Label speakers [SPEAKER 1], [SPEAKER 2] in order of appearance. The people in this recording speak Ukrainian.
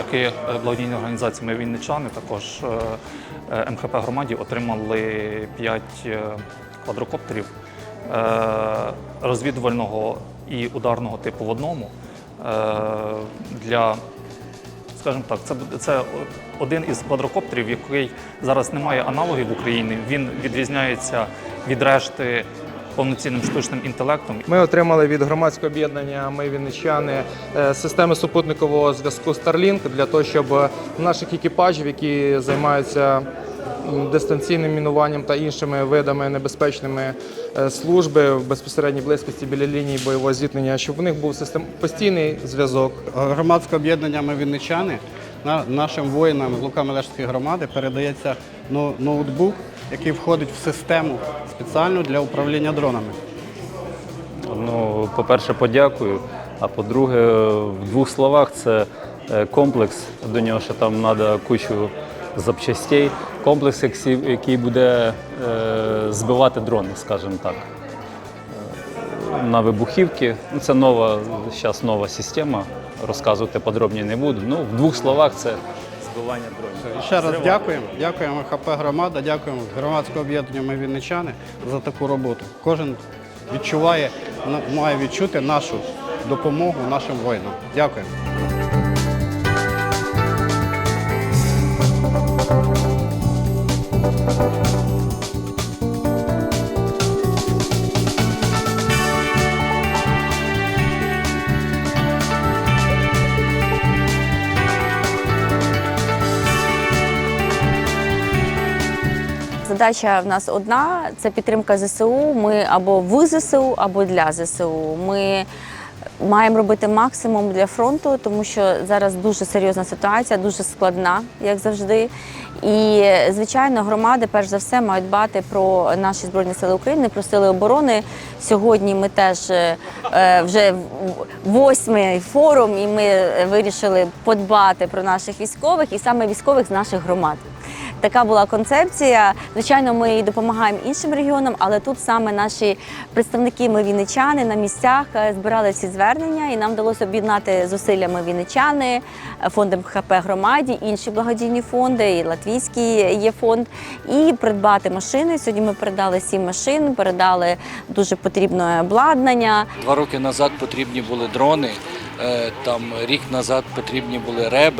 [SPEAKER 1] завдяки е, благодійній організації Ми Вінничани також е, е, МХП громаді отримали 5 квадрокоптерів розвідувального і ударного типу в одному для скажімо так, це, це один із квадрокоптерів, який зараз не має аналогів в Україні. Він відрізняється від решти повноцінним штучним інтелектом.
[SPEAKER 2] Ми отримали від громадського об'єднання Ми Вінничани е, системи супутникового зв'язку Starlink для того, щоб наших екіпажів, які займаються дистанційним мінуванням та іншими видами небезпечними е, служби в безпосередній близькості біля лінії бойового зіткнення, щоб у них був систем постійний зв'язок.
[SPEAKER 3] Громадське об'єднання Ми Вінничани на- нашим воїнам з Лука-Мелешської громади передається ноутбук, який входить в систему спеціальну для управління дронами.
[SPEAKER 4] Ну, по-перше, подякую. А по-друге, в двох словах це е, комплекс. До нього ще там треба кучу запчастей. Комплекс, який- буде е, збивати дрони, скажімо так. Е, На вибухівки. Ну, Це нова, зараз нова система. Розказувати подробні не буду. Ну, в двох словах це збивання дронів.
[SPEAKER 3] Ще раз дякуємо. Дякуємо ХП громада, дякуємо громадському об'єднання Ми Вінничани за таку роботу. Кожен відчуває, має відчути нашу допомогу нашим воїнам. Дякуємо.
[SPEAKER 5] Задача в нас одна це підтримка ЗСУ. Ми або в ЗСУ, або для ЗСУ. Ми маємо робити максимум для фронту, тому що зараз дуже серйозна ситуація, дуже складна, як завжди. І звичайно, громади перш за все мають дбати про наші збройні сили України, про сили оборони. Сьогодні ми теж е, е, вже восьмий форум, і ми вирішили подбати про наших військових і саме військових з наших громад. Така була концепція. Звичайно, ми і допомагаємо іншим регіонам, але тут саме наші представники, ми вінничани на місцях е, збирали ці звернення, і нам вдалося об'єднати зусиллями вінничани, е, фондом ХП громаді, інші благодійні фонди, і латвійський є фонд, і придбати машини. Сьогодні ми передали сім машин, передали дуже потрібне обладнання.
[SPEAKER 6] Два роки назад потрібні були дрони, е, там рік назад потрібні були реби.